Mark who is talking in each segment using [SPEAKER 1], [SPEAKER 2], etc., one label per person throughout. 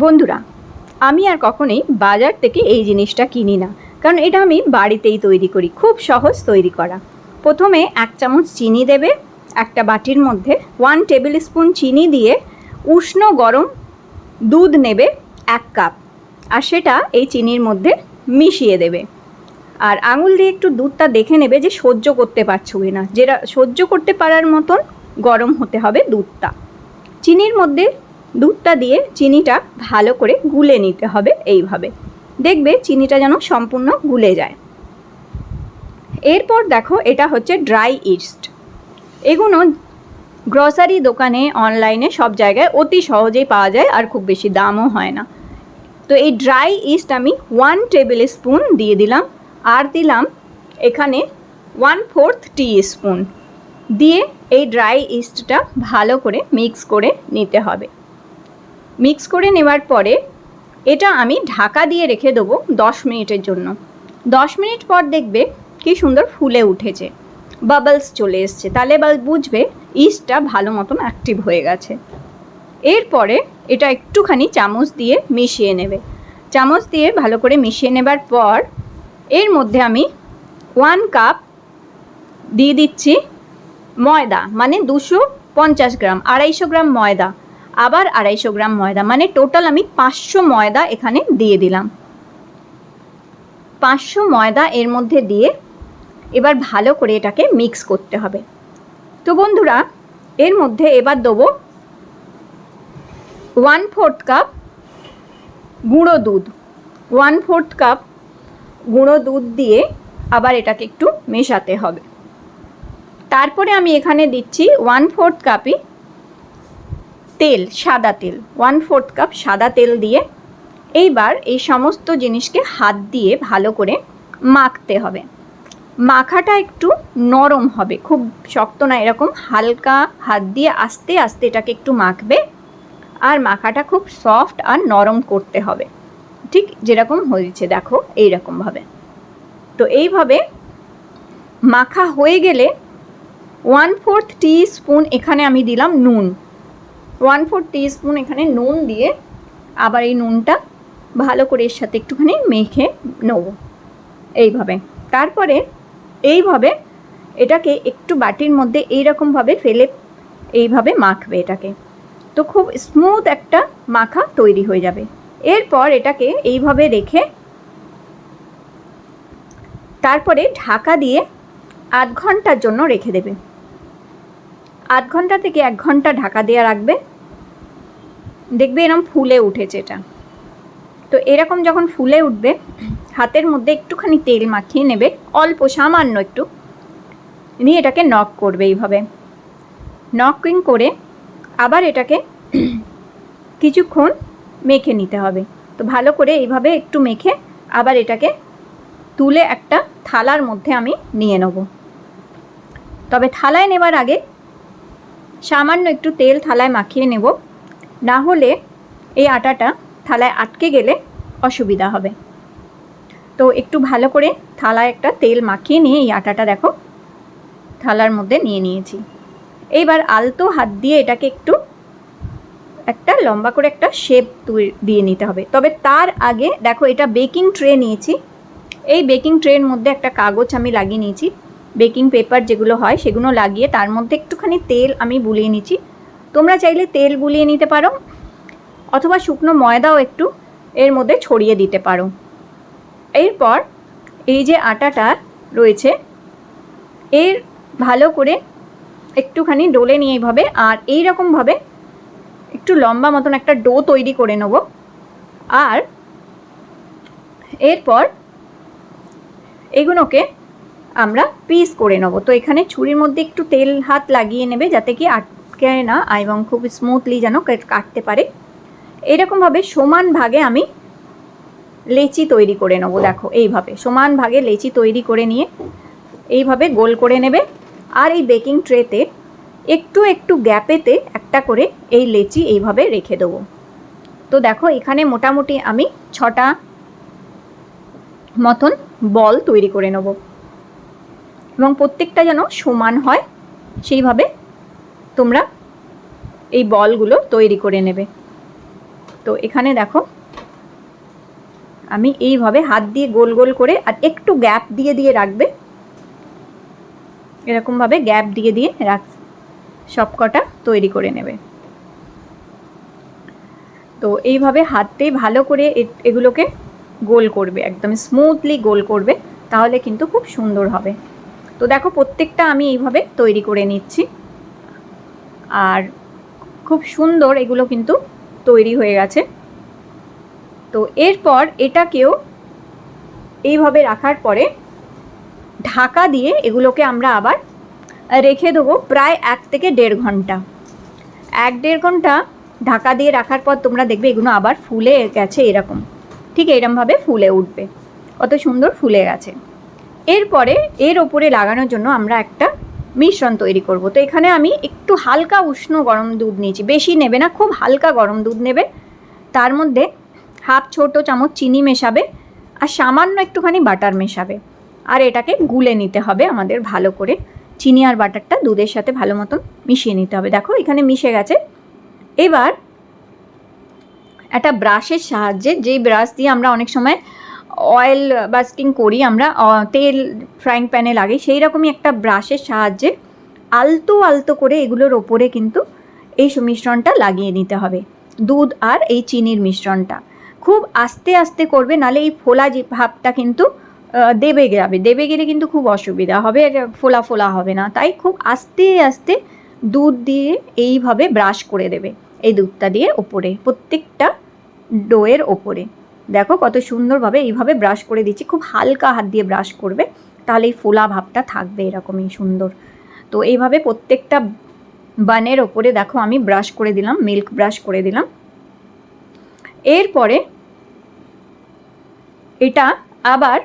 [SPEAKER 1] বন্ধুরা, আমি আর কখনোই বাজার থেকে এই জিনিসটা কিনি না। কারণ এটা আমি বাড়িতেই তৈরি করি, খুব সহজ তৈরি করা। প্রথমে এক চামচ চিনি দেবে, একটা বাটির মধ্যে ওয়ান টেবিল স্পুন চিনি দিয়ে উষ্ণ গরম দুধ নেবে এক কাপ আর সেটা এই চিনির মধ্যে মিশিয়ে দেবে। আর আঙুল দিয়ে একটু দুধটা দেখে নেবে যে সহ্য করতে পারছ কি না যেটা সহ্য করতে পারার মতন গরম হতে হবে দুধটা। চিনির মধ্যে দুধটা দিয়ে চিনিটা ভালো করে গুলে নিতে হবে এইভাবে। দেখবে চিনিটা যেন সম্পূর্ণ গুলে যায়। এরপর দেখো এটা হচ্ছে ড্রাই ইস্ট। এগুলো গ্রসারি দোকানে, অনলাইনে সব জায়গায় অতি সহজেই পাওয়া যায় আর খুব বেশি দামও হয় না। তো এই ড্রাই ইস্ট আমি ওয়ান টেবিল স্পুন দিয়ে দিলাম। আর দিলাম এখানে ওয়ান ফোর্থ টি স্পুন। দিয়ে এই ড্রাই ইস্টটা ভালো করে মিক্স করে নিতে হবে। মিক্স করে নেওয়ার পরে এটা আমি ঢাকা দিয়ে রেখে দেবো দশ মিনিটের জন্য। দশ মিনিট পর দেখবে কি সুন্দর ফুলে উঠেছে। বাবলস চলে এসছে। তাহলে বুঝবে ইস্টটা ভালো মতন অ্যাক্টিভ হয়ে গেছে। এরপরে এটা একটুখানি চামচ দিয়ে মিশিয়ে নেবে। চামচ দিয়ে ভালো করে মিশিয়ে নেবার পর এর মধ্যে আমি ওয়ান কাপ দিয়ে দিচ্ছি ময়দা মানে দুশো পঞ্চাশ গ্রাম, আড়াইশো গ্রাম ময়দা। আবার আড়াইশো গ্রাম ময়দা মানে টোটাল আমি পাঁচশো ময়দা এখানে দিয়ে দিলাম। পাঁচশো ময়দা এর মধ্যে দিয়ে এবার ভালো করে এটাকে মিক্স করতে হবে। তো বন্ধুরা, এর মধ্যে এবার দেবো ওয়ান ফোর্থ কাপ গুঁড়ো দুধ। ওয়ান ফোর্থ কাপ গুঁড়ো দুধ দিয়ে আবার এটাকে একটু মেশাতে হবে। তারপরে আমি এখানে দিচ্ছি ওয়ান ফোর্থ কাপই তেল, সাদা তেল ওয়ান ফোর্থ কাপ সাদা তেল দিয়ে এইবার এই সমস্ত জিনিসকে হাত দিয়ে ভালো করে মাখতে হবে। মাখাটা একটু নরম হবে, খুব শক্ত না, এরকম হালকা হাত দিয়ে আস্তে আস্তে এটাকে একটু মাখবে আর মাখাটা খুব সফট আর নরম করতে হবে। ঠিক যেরকম হয়েছে, দেখো এইরকমভাবে তো এইভাবে মাখা হয়ে গেলে ওয়ান ফোর্থ টি স্পুন এখানে আমি দিলাম নুন। ওয়ান ফোর্থ টি স্পুন এখানে নুন দিয়ে আবার এই নুনটা ভালো করে এর সাথে একটুখানি মেখে নেব এইভাবে। তারপরে এইভাবে এটাকে একটু বাটির মধ্যে এইরকমভাবে ফেলে এইভাবে মাখবে এটাকে। তো খুব স্মুথ একটা মাখা তৈরি হয়ে যাবে। এরপর এটাকে এইভাবে রেখে তারপরে ঢাকা দিয়ে আধ ঘণ্টার জন্য রেখে দেবে। আধ ঘণ্টা থেকে এক ঘণ্টা ঢাকা দেওয়া রাখবে। দেখবে এরকম ফুলে উঠেছে এটা। তো এরকম যখন ফুলে উঠবে, হাতের মধ্যে একটুখানি তেল মাখিয়ে নেবে, অল্প সামান্য একটু, নিয়ে এটাকে নক করবে এইভাবে। নকিং করে আবার এটাকে কিছুক্ষণ মেখে নিতে হবে। তো ভালো করে এইভাবে একটু মেখে আবার এটাকে তুলে একটা থালার মধ্যে আমি নিয়ে নেব। তবে থালায় নেবার আগে সামান্য একটু তেল থালায় মাখিয়ে নেব। না হলে এই আটাটা থালায় আটকে গেলে অসুবিধা হবে। তো একটু ভালো করে থালায় একটা তেল মাখিয়ে নিয়ে এই আটাটা দেখো, থালার মধ্যে নিয়ে নিয়েছি। এইবার আলতো হাত দিয়ে এটাকে একটু একটা লম্বা করে একটা শেপ দিয়ে নিতে হবে। তবে তার আগে দেখো এটা বেকিং ট্রে নিয়েছি। এই বেকিং ট্রের মধ্যে একটা কাগজ আমি লাগিয়ে নিয়েছি। বেকিং পেপার যেগুলো হয় সেগুলো লাগিয়ে তার মধ্যে একটুখানি তেল আমি বুলিয়ে নিচ্ছি। তোমরা চাইলে তেল বুলিয়ে নিতে পারো অথবা শুকনো ময়দাও একটু এর মধ্যে ছড়িয়ে দিতে পারো। এরপর এই যে আটাটা রয়েছে, এর ভালো করে একটুখানি ডোলে নিয়ে এইভাবে আর এই রকমভাবে একটু লম্বা মতন একটা ডো তৈরি করে নেব। আর এরপর এগুলোকে আমরা পিস করে নেব। তো এখানে ছুরির মধ্যে একটু তেল হাত লাগিয়ে নেবে যাতে কি আটকে না এবং খুব স্মুথলি যেন কাটতে পারে। এরকমভাবে সমান ভাগে আমি লেচি তৈরি করে নেব দেখো এইভাবে। সমান ভাগে লেচি তৈরি করে নিয়ে এইভাবে গোল করে নেবে। আর এই বেকিং ট্রেতে একটু একটু গ্যাপেতে একটা করে এই লেচি এইভাবে রেখে দেবো। তো দেখো এখানে মোটামুটি আমি ছটা মতন বল তৈরি করে নেব। এবং প্রত্যেকটা যেন সমান হয়, সেইভাবে তোমরা এই বলগুলো তৈরি করে নেবে। তো এখানে দেখো, আমি এইভাবে হাত দিয়ে গোল গোল করে আর একটু গ্যাপ দিয়ে দিয়ে রাখবে। এরকমভাবে গ্যাপ দিয়ে দিয়ে রাখ সব কটা তৈরি করে নেবে। তো এইভাবে হাতে ভালো করে এগুলোকে গোল করবে, একদম স্মুথলি গোল করবে, তাহলে কিন্তু খুব সুন্দর হবে। তো দেখো, প্রত্যেকটা আমি এইভাবে তৈরি করে নিচ্ছি। আর খুব সুন্দর এগুলো কিন্তু তৈরি হয়ে গেছে। তো এরপর এটাকেও এইভাবে রাখার পরে ঢাকা দিয়ে এগুলোকে আমরা আবার রেখে দেবো প্রায় এক থেকে দেড় ঘণ্টা। এক দেড় ঘণ্টা ঢাকা দিয়ে রাখার পর তোমরা দেখবে এগুলো আবার ফুলে গেছে এরকম। ঠিক এরমভাবে ফুলে উঠবে। কত সুন্দর ফুলে গেছে। এরপরে এর ওপরে লাগানোর জন্য আমরা একটা মিশ্রণ তৈরি করব। তো এখানে আমি একটু হালকা উষ্ণ গরম দুধ নিয়েছি। বেশি নেবে না, খুব হালকা গরম দুধ নেবে। তার মধ্যে হাফ ছোট চামচ চিনি মেশাবে আর সামান্য একটুখানি বাটার মেশাবে। আর এটাকে গুলে নিতে হবে আমাদের ভালো করে। চিনি আর বাটারটা দুধের সাথে ভালো মতন মিশিয়ে নিতে হবে। দেখো, এখানে মিশে গেছে। এবার একটা ব্রাশের সাহায্যে যেই ব্রাশ দিয়ে আমরা অনেক সময় অয়েল বাস্টিং করি আমরা তেল ফ্রাইং প্যানে লাগে, সেই রকমই একটা ব্রাশের সাহায্যে আলতো আলতো করে এগুলোর ওপরে কিন্তু এই মিশ্রণটা লাগিয়ে নিতে হবে, দুধ আর এই চিনির মিশ্রণটা। খুব আস্তে আস্তে করবে, নালে এই ফোলা যে ভাবটা কিন্তু দেবে যাবে, দেবে গেলে কিন্তু খুব অসুবিধা হবে ফোলা ফোলা হবে না, তাই খুব আস্তে আস্তে দুধ দিয়ে এইভাবে ব্রাশ করে দেবে, এই দুধটা দিয়ে ওপরে, প্রত্যেকটা ডোয়ের ওপরে। দেখো কত সুন্দরভাবে এইভাবে ব্রাশ করে দিচ্ছি। খুব হালকা হাত দিয়ে ব্রাশ করবে, তাহলে এই ফোলা ভাবটা থাকবে এরকমই সুন্দর। তো এইভাবে প্রত্যেকটা বানের ওপরে দেখো আমি ব্রাশ করে দিলাম মিল্ক ব্রাশ করে দিলাম। এরপরে এটা আবার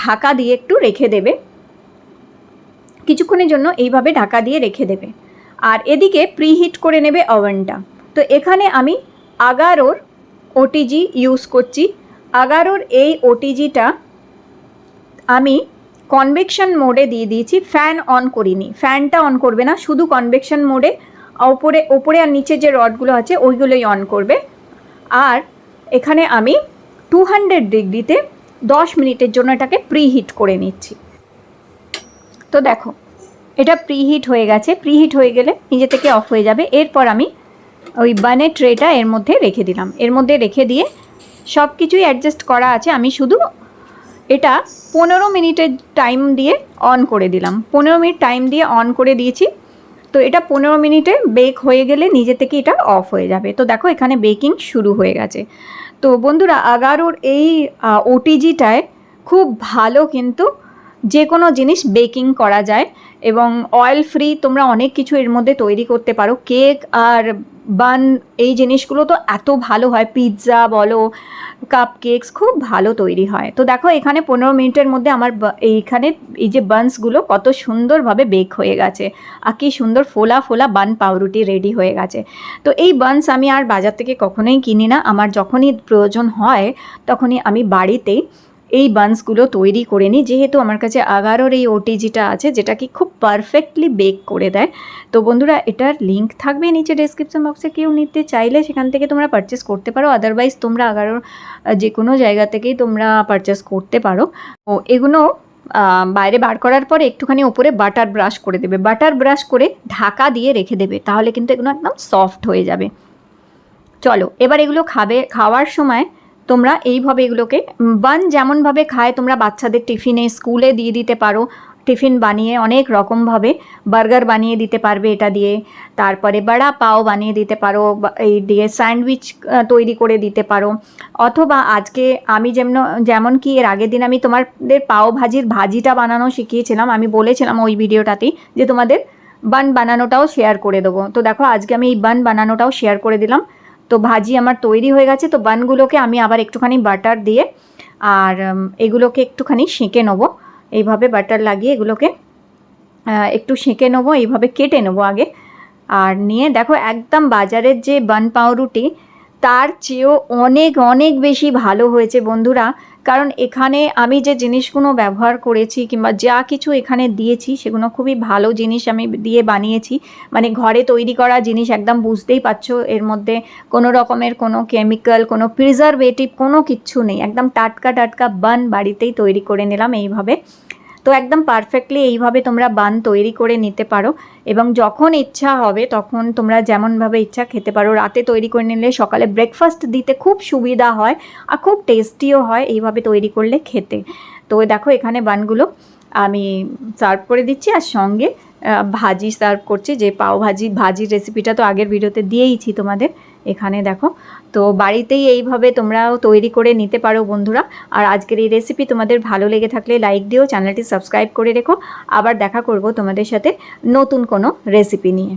[SPEAKER 1] ঢাকা দিয়ে একটু রেখে দেবে। কিছুক্ষণের জন্য এইভাবে ঢাকা দিয়ে রেখে দেবে। আর এদিকে প্রিহিট করে নেবে ওভেনটা তো এখানে আমি আগারোর ওটিজি ইউজ করছি। আগারোর এই ওটিজিটা আমি কনভেকশন মোডে দিয়ে দিয়েছি ফ্যান অন করিনি। ফ্যানটা অন করবে না, শুধু কনভেকশন মোডে ওপরে ওপরে আর নিচে যে রডগুলো আছে, ওইগুলোই অন করবে। আর এখানে আমি টু হান্ড্রেড ডিগ্রিতে দশ মিনিটের জন্য এটাকে প্রিহিট করে নিচ্ছি। তো দেখো, এটা প্রিহিট হয়ে গেছে। প্রিহিট হয়ে গেলে নিজে থেকে অফ হয়ে যাবে। এরপর আমি ওই বানের ট্রেটা এর মধ্যে রেখে দিলাম। এর মধ্যে রেখে দিয়ে সব কিছুই অ্যাডজাস্ট করা আছে। আমি শুধু এটা পনেরো মিনিটের টাইম দিয়ে অন করে দিলাম। পনেরো মিনিট টাইম দিয়ে অন করে দিয়েছি। তো এটা পনেরো মিনিটে বেক হয়ে গেলে নিজে থেকে এটা অফ হয়ে যাবে। তো দেখো এখানে বেকিং শুরু হয়ে গেছে। তো বন্ধুরা, আগারোর এই ওটিজিটায় খুব ভালো কিন্তু যে কোনো জিনিস বেকিং করা যায়। এবং অয়েল ফ্রি তোমরা অনেক কিছু এর মধ্যে তৈরি করতে পারো। কেক আর বান, এই জিনিসগুলো তো এত ভালো হয়। পিৎজা বলো কাপ কেকস খুব ভালো তৈরি হয়। তো দেখো, এখানে পনেরো মিনিটের মধ্যে আমার এইখানে এই যে বানসগুলো কত সুন্দরভাবে বেক হয়ে গেছে। আর কি সুন্দর ফোলা ফোলা বান পাউরুটি রেডি হয়ে গেছে। তো এই বানস আমি আর বাজার থেকে কখনোই কিনি না। আমার যখনই প্রয়োজন হয়, তখনই আমি বাড়িতেই এই বানসগুলো তৈরি করে নিই। যেহেতু আমার কাছে আগারোর এই ওটিজিটা আছে যেটা কি খুব পারফেক্টলি বেক করে দেয়। তো বন্ধুরা, এটার লিঙ্ক থাকবে নিচে ডেসক্রিপশন বক্সে কেউ নিতে চাইলে সেখান থেকে তোমরা পারচেস করতে পারো। আদারওয়াইজ তোমরা আগারোর যে কোনো জায়গা থেকেই তোমরা পারচেস করতে পারো। ও এগুলো বাইরে বার করার পরে একটুখানি ওপরে বাটার ব্রাশ করে দেবে। বাটার ব্রাশ করে ঢাকা দিয়ে রেখে দেবে। তাহলে কিন্তু এগুলো একদম সফট হয়ে যাবে। চলো, এবার এগুলো খাবে, খাওয়ার সময় তোমরা এইভাবে এগুলোকে বান যেমনভাবে খায়, তোমরা বাচ্চাদের টিফিনে স্কুলে দিয়ে দিতে পারো। টিফিন বানিয়ে অনেক রকমভাবে বার্গার বানিয়ে দিতে পারবে এটা দিয়ে। তারপরে বড়া পাও বানিয়ে দিতে পারো এই দিয়ে স্যান্ডউইচ তৈরি করে দিতে পারো। অথবা আজকে আমি যেমন যেমন কি এর আগের দিন আমি তোমাদের পাও ভাজির ভাজিটা বানানো শিখিয়েছিলাম। আমি বলেছিলাম ওই ভিডিওটাতেই যে তোমাদের বান বানানোটাও শেয়ার করে দেবো। তো দেখো, আজকে আমি এই বান বানানোটাও শেয়ার করে দিলাম। তো ভাজি আমার তৈরি হয়ে গেছে, তো বানগুলোকে আমি আবার একটুখানি বাটার দিয়ে আর এগুলোকে একটুখানি সেঁকে নেব। এইভাবে বাটার লাগিয়ে এগুলোকে একটু সেঁকে নেব, এইভাবে কেটে নেব আগে। আর নিয়ে দেখো একদম বাজারের যে বান পাউরুটি, তার চেয়েও অনেক অনেক বেশি ভালো হয়েছে বন্ধুরা। কারণ এখানে আমি যে জিনিসগুলো ব্যবহার করেছি কিংবা যা কিছু এখানে দিয়েছি, সেগুলো খুবই ভালো জিনিস আমি দিয়ে বানিয়েছি। মানে ঘরে তৈরি করা জিনিস একদম বুঝতেই পারছ, এর মধ্যে কোনো রকমের কোনো কেমিক্যাল কোনো প্রিজারভেটিভ কোনো কিচ্ছু নেই। একদম টাটকা টাটকা বান বাড়িতেই তৈরি করে নিলাম এইভাবে। তো একদম পারফেক্টলি এইভাবে তোমরা বান তৈরি করে নিতে পারো এবং যখন ইচ্ছা হবে তখন তোমরা যেমনভাবে ইচ্ছা খেতে পারো। রাতে তৈরি করে নিলে সকালে ব্রেকফাস্ট দিতে খুব সুবিধা হয় আর খুব টেস্টিও হয় এইভাবে তৈরি করলে খেতে। তো দেখো এখানে বানগুলো আমি সার্ভ করে দিচ্ছি আর সঙ্গে ভাজি সার্ভ করছি। যে পাও ভাজি ভাজির রেসিপিটা তো আগের ভিডিওতে দিয়েইছি তোমাদের। এখানে দেখো। তো বাড়িতেই এইভাবে তোমরাও তৈরি করে নিতে পারো বন্ধুরা। আর আজকের এই রেসিপি তোমাদের ভালো লেগে থাকলে লাইক দিও চ্যানেলটি সাবস্ক্রাইব করে রেখো। আবার দেখা করব তোমাদের সাথে নতুন কোনো রেসিপি নিয়ে।